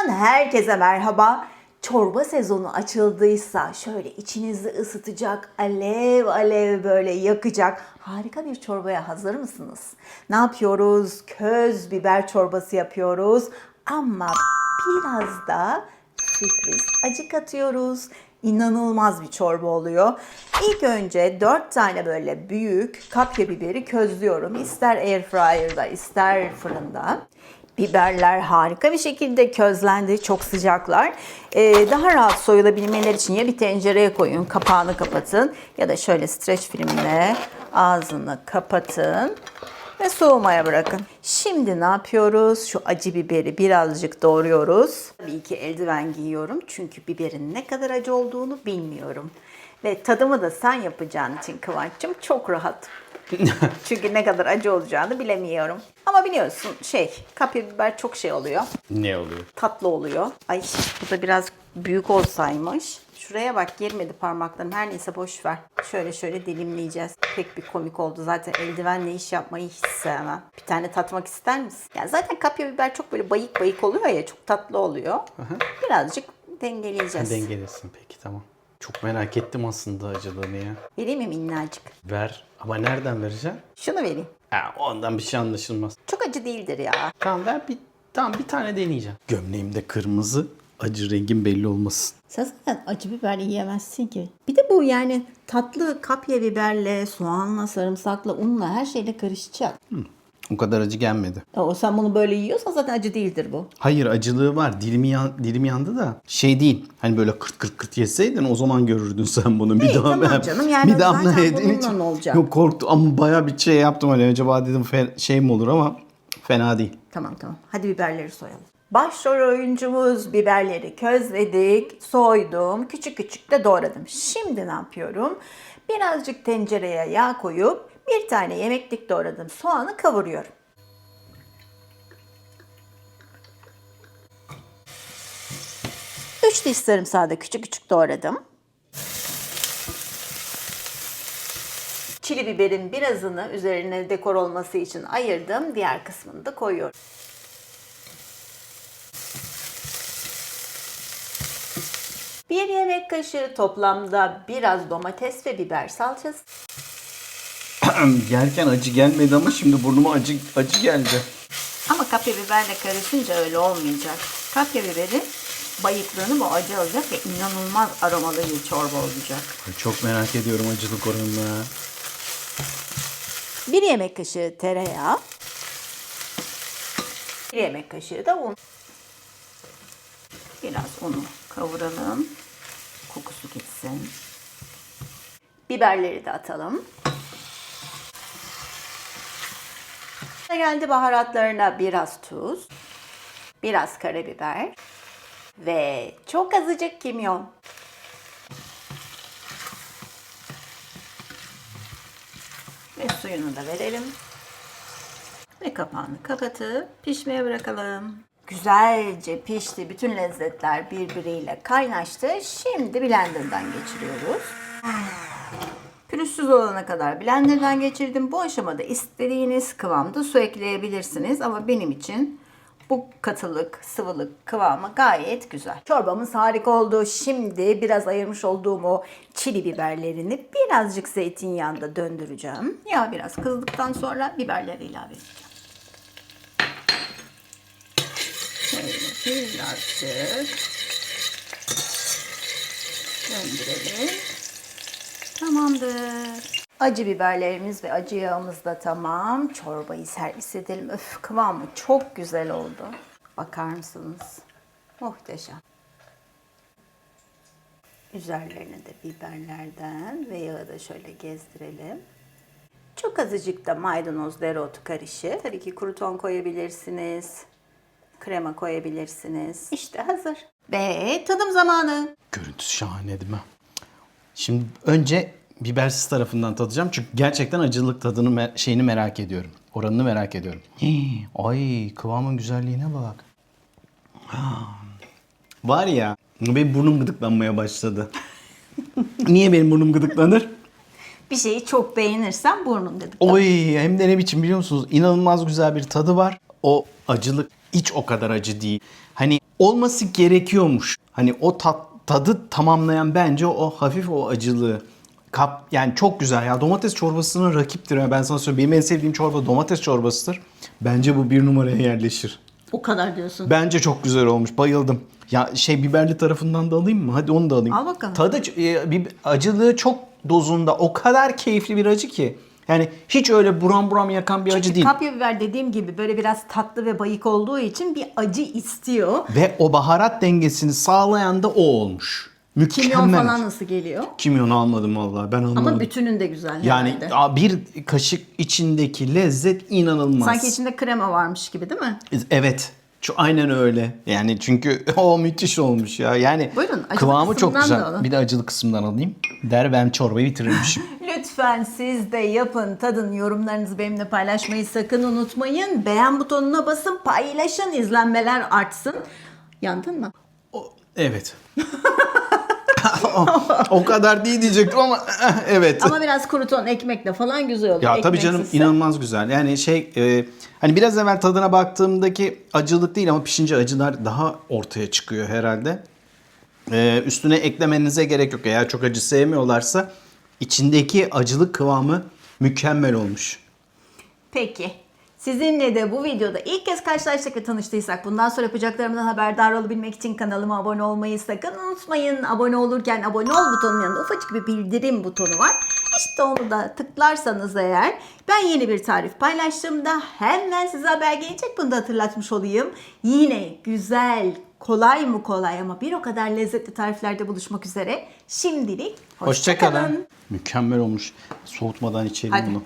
Kanalımdan herkese merhaba. Çorba sezonu açıldıysa şöyle içinizi ısıtacak, alev alev böyle yakacak harika bir çorbaya hazır mısınız? Ne yapıyoruz? Köz biber çorbası yapıyoruz ama biraz da sürpriz acı katıyoruz. İnanılmaz bir çorba oluyor. İlk önce 4 tane böyle büyük kapya biberi közlüyorum. İster airfryer'da ister fırında. Biberler harika bir şekilde közlendi. Çok sıcaklar. Ee, daha rahat soyulabilmeleri için ya bir tencereye koyun, kapağını kapatın ya da şöyle streç filmle ağzını kapatın ve soğumaya bırakın. Şimdi ne yapıyoruz? Şu acı biberi birazcık doğruyoruz. Tabii ki eldiven giyiyorum çünkü biberin ne kadar acı olduğunu bilmiyorum. Ve tadımı da sen yapacağın için Kıvanç'cığım çok rahat. çünkü ne kadar acı olacağını bilemiyorum. Ama biliyorsun şey kapya biber çok şey oluyor. Ne oluyor? Tatlı oluyor. Ay bu da biraz büyük olsaymış. Şuraya bak girmedi parmaklarım. Her neyse boş ver. Şöyle şöyle dilimleyeceğiz. Pek bir komik oldu. Zaten eldivenle iş yapmayı hiç sevmem. Bir tane tatmak ister misin? Ya zaten kapya biber çok böyle bayık bayık oluyor ya. Çok tatlı oluyor. Birazcık dengeleyeceğiz. Dengelesin peki tamam. Çok merak ettim aslında acılığını ya. Vereyim mi minnacık? Ver. Ama nereden vereceğim? Şunu vereyim. Ha, ondan bir şey anlaşılmaz. Çok acı değildir ya. Tamam ver bir, tamam bir tane deneyeceğim. Gömleğimde kırmızı. Acı rengin belli olmasın. Sen zaten acı biber yiyemezsin ki. Bir de bu yani tatlı kapya biberle, soğanla, sarımsakla, unla her şeyle karışacak. O kadar acı gelmedi. O sen bunu böyle yiyorsan zaten acı değildir bu. Hayır acılığı var. Dilim, yan, dilim yandı da şey değil. Hani böyle kırt kırt kırt yeseydin o zaman görürdün sen bunu. Bir İyi, tamam canım. Yani zaten yediğin bununla ne olacak? Yok korktum ama baya bir şey yaptım hani acaba dedim fe- şey mi olur ama fena değil. Tamam tamam. Hadi biberleri soyalım. Başrol oyuncumuz biberleri közledik, soydum, küçük küçük de doğradım. Şimdi ne yapıyorum? Birazcık tencereye yağ koyup bir tane yemeklik doğradım soğanı kavuruyorum. Üç diş sarımsağı da küçük küçük doğradım. Çili biberin birazını üzerine dekor olması için ayırdım. Diğer kısmını da koyuyorum. Bir yemek kaşığı toplamda biraz domates ve biber salçası. Yerken acı gelmedi ama şimdi burnuma acı acı geldi. Ama kapya biberle karışınca öyle olmayacak. Kapya biberin bayıklığını bu acı alacak ve inanılmaz aromalı bir çorba olacak. Çok merak ediyorum acılık oranını. Bir yemek kaşığı tereyağı. Bir yemek kaşığı da un. Biraz unu kavuralım. Kokusu gitsin. Biberleri de atalım. Geldi baharatlarına biraz tuz, biraz karabiber ve çok azıcık kimyon. Ve suyunu da verelim. Ve kapağını kapatıp pişmeye bırakalım. Güzelce pişti. Bütün lezzetler birbiriyle kaynaştı. Şimdi blenderdan geçiriyoruz. Pürüzsüz olana kadar blenderdan geçirdim. Bu aşamada istediğiniz kıvamda su ekleyebilirsiniz. Ama benim için bu katılık, sıvılık kıvamı gayet güzel. Çorbamız harika oldu. Şimdi biraz ayırmış olduğum o çili biberlerini birazcık zeytinyağında döndüreceğim. Yağ biraz kızdıktan sonra biberleri ilave edeceğim. Şöyle birazcık döndürelim. Tamamdır. Acı biberlerimiz ve acı yağımız da tamam. Çorbayı servis edelim. Öf kıvamı çok güzel oldu. Bakar mısınız? Muhteşem. Üzerlerine de biberlerden ve yağı da şöyle gezdirelim. Çok azıcık da maydanoz dereotu karışı. Tabii ki kruton koyabilirsiniz. Krema koyabilirsiniz. İşte hazır. Ve tadım zamanı. Görüntüsü şahane değil mi? Şimdi önce bibersiz tarafından tadacağım çünkü gerçekten acılık tadını şeyini merak ediyorum. Oranını merak ediyorum. Hii, Ay kıvamın güzelliğine bak. Var ya benim burnum gıdıklanmaya başladı. Niye benim burnum gıdıklanır? Bir şeyi çok beğenirsen burnun dedik. Oy hem de ne biçim biliyor musunuz? İnanılmaz güzel bir tadı var. O acılık iç o kadar acı değil. Hani olması gerekiyormuş. Hani o tat, tadı tamamlayan bence o hafif o acılığı. Kap, yani çok güzel ya. Domates çorbasına rakiptir. ya. Ben sana söyleyeyim. Benim en sevdiğim çorba domates çorbasıdır. Bence bu bir numaraya yerleşir. O kadar diyorsun. Bence çok güzel olmuş. Bayıldım. Ya şey biberli tarafından da alayım mı? Hadi onu da alayım. Al bakalım. Tadı e, bir acılığı çok dozunda. O kadar keyifli bir acı ki. Yani hiç öyle buram buram yakan bir acı değil. Kapya biber dediğim gibi böyle biraz tatlı ve bayık olduğu için bir acı istiyor. Ve o baharat dengesini sağlayan da o olmuş. Mükemmel. Kimyon falan nasıl geliyor? Kimyonu almadım vallahi. Ben anlamadım. Ama bütünün de güzel yani herhalde. a, bir kaşık içindeki lezzet inanılmaz. Sanki içinde krema varmış gibi değil mi? Evet. Şu aynen öyle. Yani çünkü o müthiş olmuş ya. Yani Buyurun, acılı kıvamı çok kısmından da güzel. alın. Bir de acılı kısımdan alayım. Der ben çorbayı bitirirmişim. Lütfen siz de yapın, tadın, yorumlarınızı benimle paylaşmayı sakın unutmayın. Beğen butonuna basın, paylaşın, izlenmeler artsın. Yandın mı? O- evet. o, o kadar değil diyecektim ama evet. Ama biraz kruton ekmekle falan güzel olur. Ya tabii canım inanılmaz güzel. Yani şey e, hani biraz evvel tadına baktığımdaki acılık değil ama pişince acılar daha ortaya çıkıyor herhalde. E, üstüne eklemenize gerek yok. Eğer çok acı sevmiyorlarsa içindeki acılık kıvamı mükemmel olmuş. Peki. Sizinle de bu videoda ilk kez karşılaştık ve tanıştıysak bundan sonra yapacaklarımdan haberdar olabilmek için kanalıma abone olmayı sakın unutmayın. Abone olurken abone ol butonunun yanında ufacık bir bildirim butonu var. İşte onu da tıklarsanız eğer ben yeni bir tarif paylaştığımda hemen size haber gelecek. Bunu da hatırlatmış olayım. Yine güzel, kolay mı kolay ama bir o kadar lezzetli tariflerde buluşmak üzere. Şimdilik hoşçakalın. Hoşçakalın. Mükemmel olmuş. Soğutmadan içelim Hadi. bunu.